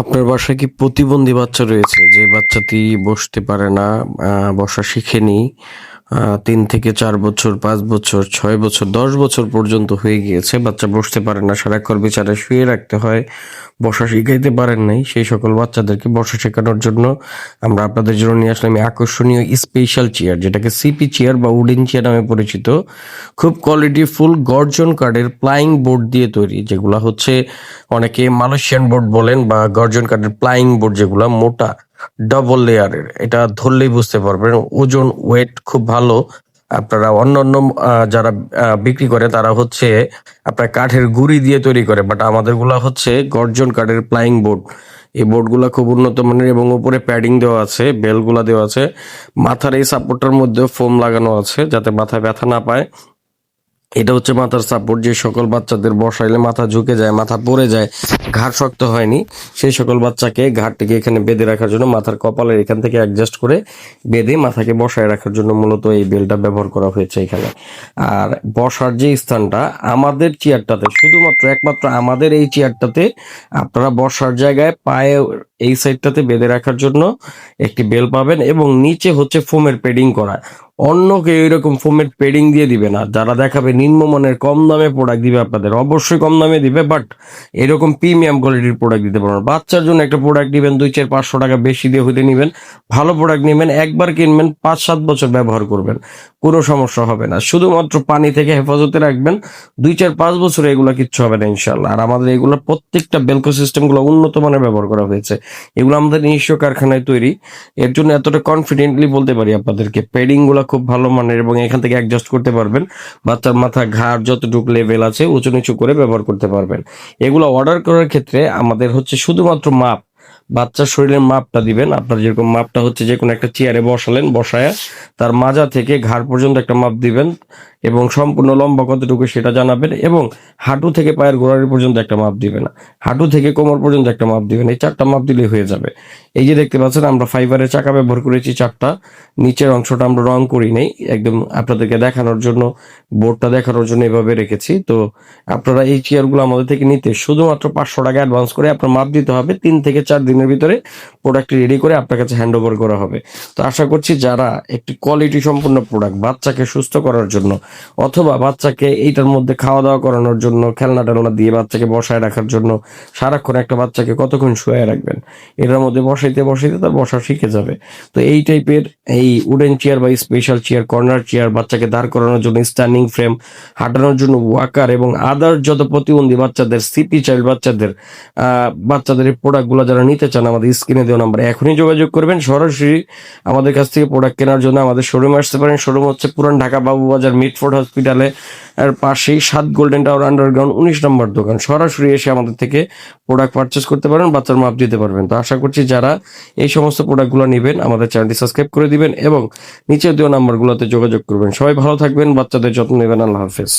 আপনার বাসায় কি প্রতিবন্ধী বাচ্চা রয়েছে? যে বাচ্চাটি বসতে পারে না বসা শিখেনি তিন থেকে চার বছর, পাঁচ বছর, ছয় বছর, দশ বছর পর্যন্ত হয়ে গিয়েছে। বাচ্চা বসতে পারে না, সারাক্ষণ বিছানায় শুয়ে রাখতে হয়, বসা শিখাইতে পারেন নাই। সেই সকল বাচ্চাদেরকে বসা শেখানোর জন্য আমরা আপনাদের জন্য নিয়ে আসলাম আকর্ষণীয় স্পেশাল চেয়ার যেটাকে সিপি চেয়ার বা উডেন চেয়ার নামে পরিচিত। খুব কোয়ালিটি ফুল গর্জন কার্ডের প্লাইং বোর্ড দিয়ে তৈরি, যেগুলা হচ্ছে অনেকে মালয়েশিয়ান বোর্ড বলেন বা গর্জন কার্ডের প্লাইং বোর্ড যেগুলা মোটা। ডবল লেয়ারের এটা ধরলেই বুঝতে পারবেন। ওজন ওয়েট খুব ভালো। আপনারা অন্য অন্য আহ, যারা বিক্রি করে তারা হচ্ছে আপনার কাঠের গুড়ি দিয়ে তৈরি করে। বাট আমাদেরগুলা হচ্ছে গর্জন কাঠের প্লাইং বোর্ড এই বোর্ডগুলো খুব উন্নত মানের এবং উপরে প্যাডিং দেওয়া আছে বেলগুলা দেওয়া আছে। মাথার এই সাপোর্টটার মধ্যে ফোম লাগানো আছে যাতে মাথায় ব্যথা না পায়। এটা হচ্ছে মাথার সাপোর্ট যে সকল বাচ্চাদের বসাইলে মাথা ঝুঁকে যায়, মাথা পড়ে যায়, ঘাড় শক্ত হয়নি, সেই সকল বাচ্চাকে ঘাড়টিকে এখানে বেঁধে রাখার জন্য মাথার কপালের এখান থেকে অ্যাডজাস্ট করে বেঁধে মাথাকে বসায় রাখার জন্য মূলত এই বেলটা ব্যবহার করা হয়েছে এখানে। আর বসার যে স্থানটা, আমাদের চেয়ারটাতে শুধুমাত্র একমাত্র আমাদের এই চেয়ারটাতে আপনারা বসার জায়গায় পায়ে এই সাইডটাতে বেঁধে রাখার জন্য একটি বেল পাবেন এবং নিচে হচ্ছে ফোমের পেডিং করা। অন্য কেউ এরকম ফোমের পেডিং দিয়ে দিবে না। যারা দেখাবে নিম্নমানের কম দামে প্রোডাক্ট দিবে আপনাদের, অবশ্যই কম দামে দিবে বাট এরকম প্রিমিয়াম কোয়ালিটির প্রোডাক্ট দিতে পারবেন বাচ্চার জন্য একটা প্রোডাক্ট দিবেন দুই, চার, পাঁচশো টাকা বেশি দিয়ে হইতে নেবেন। ভালো প্রোডাক্ট নেবেন, একবার কিনবেন পাঁচ সাত বছর ব্যবহার করবেন, কোনো সমস্যা হবে না। শুধুমাত্র পানি থেকে হেফাজতে রাখবেন, দুই, চার, পাঁচ বছর এগুলো কিচ্ছু হবে না ইনশাল্লাহ আর আমাদের এগুলো প্রত্যেকটা বেলকো সিস্টেমগুলো উন্নত মানের ব্যবহার করা হয়েছে। এগুলো আমাদের নিজস্ব কারখানায় তৈরি। এর জন্য এতটা কনফিডেন্টলি বলতে পারি আপনাদেরকে পেডিংগুলো খুব ভালো মানের এবং এখান থেকে অ্যাডজাস্ট করতে পারবেন। বাচ্চার মাথা ঘাড় যতটুকু লেভেল আছে উঁচু নিচু করে ব্যবহার করতে পারবেন। এগুলো অর্ডার করার ক্ষেত্রে আমাদের হচ্ছে শুধুমাত্র মাপ, বাচ্চার শরীরের মাপটা দিবেন। আপনার যেরকম মাপটা হচ্ছে যে কোনো একটা চেয়ারে বসালেন, বসায় তার মাজা থেকে ঘাড় পর্যন্ত একটা মাপ দিবেন। এবং সম্পূর্ণ লম্বা কতটুকু সেটা জানাবেন এবং হাঁটু থেকে পায়ের গোড়ালি পর্যন্ত একটা মাপ দিবেন হাঁটু থেকে কোমর পর্যন্ত একটা মাপ দিবেন। এই চারটা মাপ দিলেই হয়ে যাবে। এই যে দেখতে পাচ্ছেন, আমরা ফাইবারের চাকা ব্যবহার করেছি চারটা। নিচের অংশটা আমরা রং করি নেই, একদম আপনাদেরকে দেখানোর জন্য, বোর্ডটা দেখানোর জন্য এভাবে রেখেছি। তো আপনারা এই চেয়ারগুলো আমাদের থেকে নিতে শুধুমাত্র পাঁচশো টাকা অ্যাডভান্স করে আপনার মাপ দিতে হবে। তিন থেকে চার দিনের ভিতরে প্রোডাক্টটি রেডি করে আপনার কাছে হ্যান্ড ওভার করা হবে। তো আশা করছি যারা একটি কোয়ালিটি সম্পূর্ণ প্রোডাক্ট বাচ্চাকে সুস্থ করার জন্য অথবা বাচ্চাকে এইটার মধ্যে খাওয়া দাওয়া করানোর জন্য খেলনা টেলনা দিয়ে বাচ্চাকে বসায় রাখার জন্য সারাক্ষণ একটা বাচ্চাকে কতক্ষণ শুয়ে রাখবেন? এটার মধ্যে বসাইতে বসাইতে তার বসা শিখে যাবে। তো এই টাইপের এই উডেন চেয়ার বা স্পেশাল চেয়ার কর্নার চেয়ার বাচ্চাকে দাঁড় করানোর জন্য স্ট্যান্ডিং ফ্রেম হাঁটানোর জন্য ওয়াকার এবং আদার যত প্রতিবন্ধী বাচ্চাদের সিপি চাইল্ড বাচ্চাদের বাচ্চাদের এই প্রোডাক্টগুলো যারা নিতে চান, আমাদের স্ক্রিনে দেওয়া নাম্বার এখনই যোগাযোগ করবেন। সরাসরি আমাদের কাছ থেকে প্রোডাক্ট কেনার জন্য আমাদের শোরুমে আসতে পারেন। শোরুম হচ্ছে পুরান ঢাকা বাবুবাজার মিটফোর্ড হসপিটালে, এর পাশেই সাত গোল্ডেন টাওয়ার আন্ডারগ্রাউন্ড, উনিশ নম্বর দোকান। সরাসরি এসে আমাদের থেকে প্রোডাক্ট পারচেস করতে পারেন বাচ্চার মাপ দিতে পারবেন। তো আশা করছি যারা এই সমস্ত প্রোডাক্টগুলো নেবেন, আমাদের চ্যানেলটি সাবস্ক্রাইব করে দিবেন এবং নিচের দেওয়া নাম্বারগুলোতে যোগাযোগ করবেন। সবাই ভালো থাকবেন, বাচ্চাদের যত্ন নেবেন। আল্লাহ হাফেজ।